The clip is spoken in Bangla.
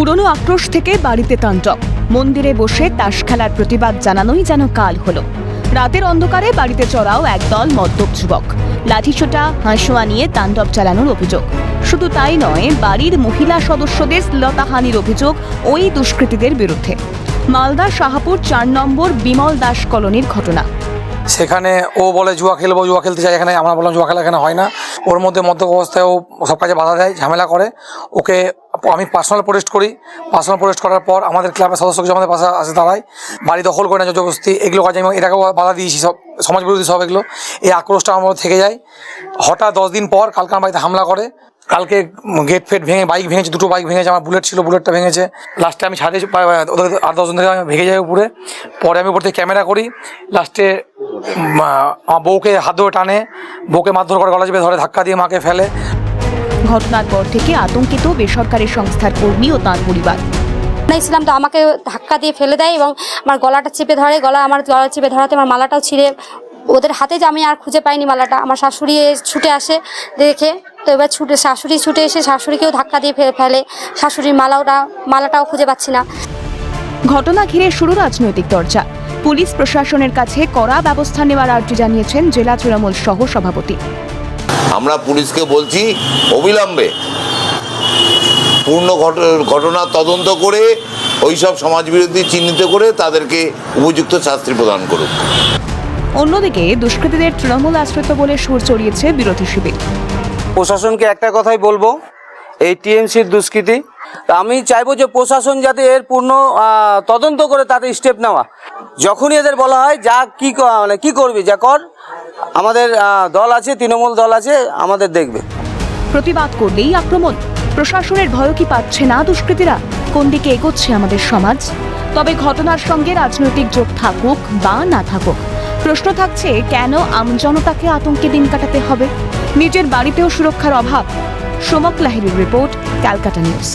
পুরনো আক্রোশ থেকে বাড়িতে তাণ্ডব। মন্দিরে বসে তাস খেলার প্রতিবাদ জানানোই যেন কাল হলো। রাতের অন্ধকারে বাড়িতে চড়াও একদল মদ্যপ যুবক। লাঠিসোঁটা হাঁসোয়া নিয়ে তাণ্ডব চালানোর অভিযোগ। শুধু তাই নয়, বাড়ির মহিলা সদস্যদের শ্লীলতাহানির অভিযোগ ওই দুষ্কৃতীদের বিরুদ্ধে। মালদা শাহাপুর চার নম্বর বিমল দাস কলোনির ঘটনা। সেখানে ও বলে, জুয়া খেলব, জুয়া খেলতে চাই। এখানে আমরা বললাম, জুয়া খেলা এখানে হয় না। ওর মধ্যে মধ্য অবস্থায় ও সব কাজে বাধা দেয়, ঝামেলা করে। ওকে আমি পার্সোনাল প্রোটেস্ট করি। পার্সোনাল প্রোটেস্ট করার পর আমাদের ক্লাবের সদস্য কিছু আমাদের পাশে আসে দাঁড়ায়। বাড়ি দখল করে না জবরদস্তি, এগুলো কাজে আমি এটাকেও বাধা দিয়েছি সব, সমাজ বিরোধী সব এগুলো। এই আক্রোশটা আমার থেকে যায়। হঠাৎ দশ দিন পর কালকে আমার বাড়িতে হামলা করে। কালকে গেট ফেট ভেঙে বাইক ভেঙেছে, দুটো বাইক ভেঙেছে, আমার বুলেট ছিল বুলেটটা ভেঙেছে। লাস্টে আমি ছাড়ে ওদের আট দশজন থেকে আমি ভেঙে যাই উপরে। পরে আমি উপর থেকে ক্যামেরা করি। লাস্টে আমার বউকে হাত ধরে টানে। বউকে মারধর করে গলা চেপে ধরে, ধাক্কা দিয়ে মাকে ফেলে। ঘটনার পর থেকে আতঙ্কিত বেসরকারি সংস্থার কর্মী ও তাঁর পরিবার। ইসলাম তো আমাকে ধাক্কা দিয়ে ফেলে দেয় এবং আমার গলাটা চেপে ধরে গলা আমার গলা চেপে ধরাতে আমার মালাটাও ছিঁড়ে। ওদের হাতে যে আমি আর খুঁজে পাইনি মালাটা আমার শাশুড়ি ছুটে আসে দেখে। তো এবার ছুটে শাশুড়ি ছুটে এসে শাশুড়িকেও ধাক্কা দিয়ে ফেলে শাশুড়ির মালাওটা মালাটাও খুঁজে পাচ্ছি না। ঘটনা ঘিরে শুরু রাজনৈতিক চর্চা। পুলিশ প্রশাসনের কাছে কড়া ব্যবস্থা নেওয়ার আর্জি জানিয়েছেন জেলা তৃণমূল সহ সভাপতি আমরা পুলিশকে বলছি অবিলম্বে পূর্ণ ঘট- ঘটনা তদন্ত করে ওইসব সমাজবিরোধী চিহ্নিত করে তাদেরকে উপযুক্ত শাস্তি প্রদান করুক। অন্যদিকে দুষ্কৃতীদের তৃণমূল আশ্রিত বলে সুর চড়িয়েছে বিরোধী শিবির। প্রশাসনকে একটা কথাই বলব এই টিএমসির দুষ্কৃতি তা আমি চাইব যে প্রশাসন যাতে এর পূর্ণ আহ, তদন্ত করে তাতে স্টেপ নেওয়া। যখনই এদের বলা হয়, যা, কি মানে কি করবি, যা কর। আমাদের দল আছে, তৃণমূল দল আছে, আমাদের দেখবে। প্রতিবাদ করলেই আক্রমণ। প্রশাসনের ভয় কি পাচ্ছে না দুষ্কৃতীরা? কোন দিকে এগোচ্ছে আমাদের সমাজ? তবে ঘটনার সঙ্গে রাজনৈতিক যোগ থাকুক বা না থাকুক, প্রশ্ন থাকছে, কেন আমজনতাকে আতঙ্কে দিন কাটাতে হবে? নিজের বাড়িতেও সুরক্ষার অভাব। সোমক লাহিরির রিপোর্ট, ক্যালকাটা নিউজ।